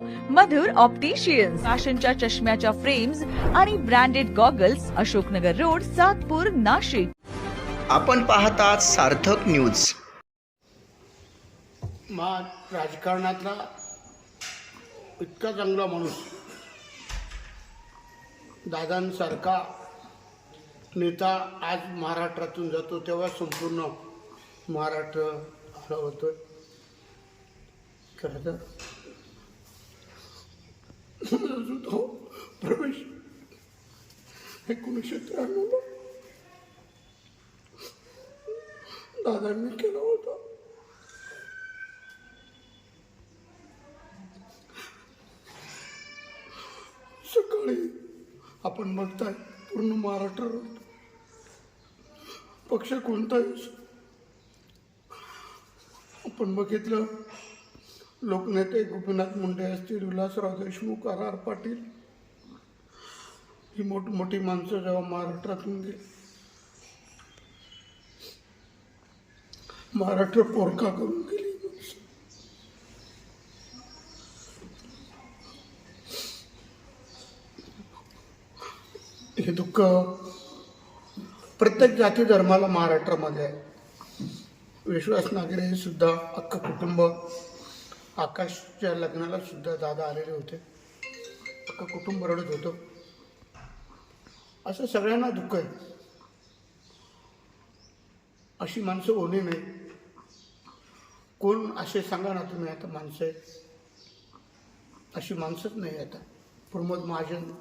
मधुर opticians फॅशनच्या चष्म्याच्या frames आणि branded goggles Ashoknagar road Satpur Nashik. आपण पाहतात सार्थक न्यूज मा राजकारणातला इतका चांगला माणूस दादांसारखा नेता आज महाराष्ट्रातून जातो तेव्हा संपूर्ण महाराष्ट्र हलवतोय खरं तर माझा सुद्धा प्रवेश एकोणीसशे त्र्याण्णवला दादांनी केला होता सकाळी आपण बघताय पूर्ण महाराष्ट्र पक्ष कोणताही आपण बघितलं लोकनेते गोपीनाथ मुंडे असतील विलासराव देशमुख आर आर पाटील ही मोठमोठी माणसं जेव्हा महाराष्ट्रातून गेली. महाराष्ट्र पोरका करून गेली. हे दुःख प्रत्येक जाती धर्माला महाराष्ट्रामध्ये आहे. विश्वास नागरे सुद्धा अख्खं कुटुंब आकाशच्या लग्नाला सुद्धा दादा आलेले होते. अख्खं कुटुंब रडत होतं. असं सगळ्यांना दुःख आहे. अशी माणसं होणे नाही. कोण असे सांगा ना तुम्ही आता माणसं आहेत. अशी माणसंच नाही आता. प्रमोद महाजन.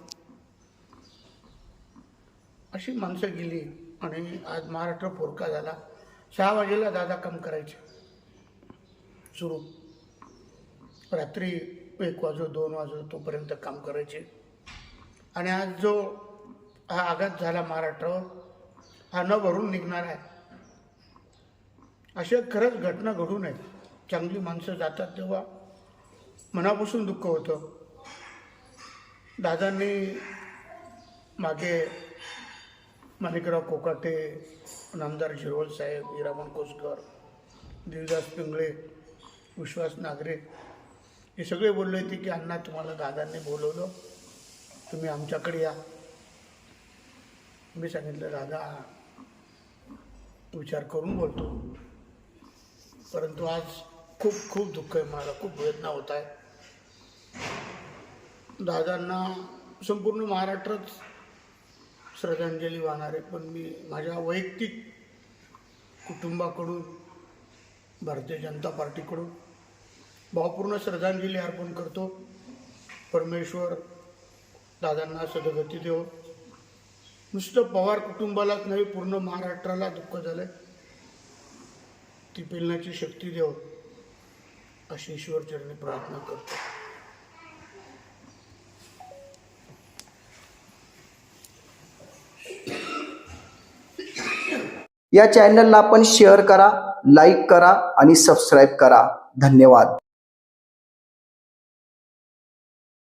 अशी माणसं गेली आणि आज महाराष्ट्र पोरका झाला. सहा वाजेला दादा काम करायचे. सुरू. रात्री एक वाजो दोन वाजो तोपर्यंत काम करायचे. आणि आज जो हा आघात झाला महाराष्ट्रावर हा न भरून निघणार आहे. अशा खरंच घटना घडू नयेत चांगली माणसं जातात तेव्हा मनापासून दुःख होतं. दादांनी मागे माणिकराव कोकाटे नामदार शिरोळ साहेब हिरामण कोसकर देवदास पिंगळे विश्वास नागरे हे सगळे बोलले होते की अण्णा तुम्हाला दादांनी बोलवलं. तुम्ही आमच्याकडे या. मी सांगितलं दादा विचार करून बोलतो. परंतु आज खूप खूप दुःख आहे मला खूप वेदना होत आहे. दादांना संपूर्ण महाराष्ट्रात श्रद्धांजली वाहणार आहे पण मी माझ्या वैयक्तिक कुटुंबाकडून भारतीय जनता पार्टीकडून भावपूर्ण श्रद्धांजली अर्पण करतो. परमेश्वर दादांना सदगती देव. नुसतं पवार कुटुंबालाच नाही पूर्ण महाराष्ट्राला दुःख झालं ती पेलण्याची शक्ती देव अशी ईश्वरचरणी प्रार्थना करतो. या चॅनलला आपण शेअर करा लाईक करा आणि सबस्क्राईब करा. धन्यवाद.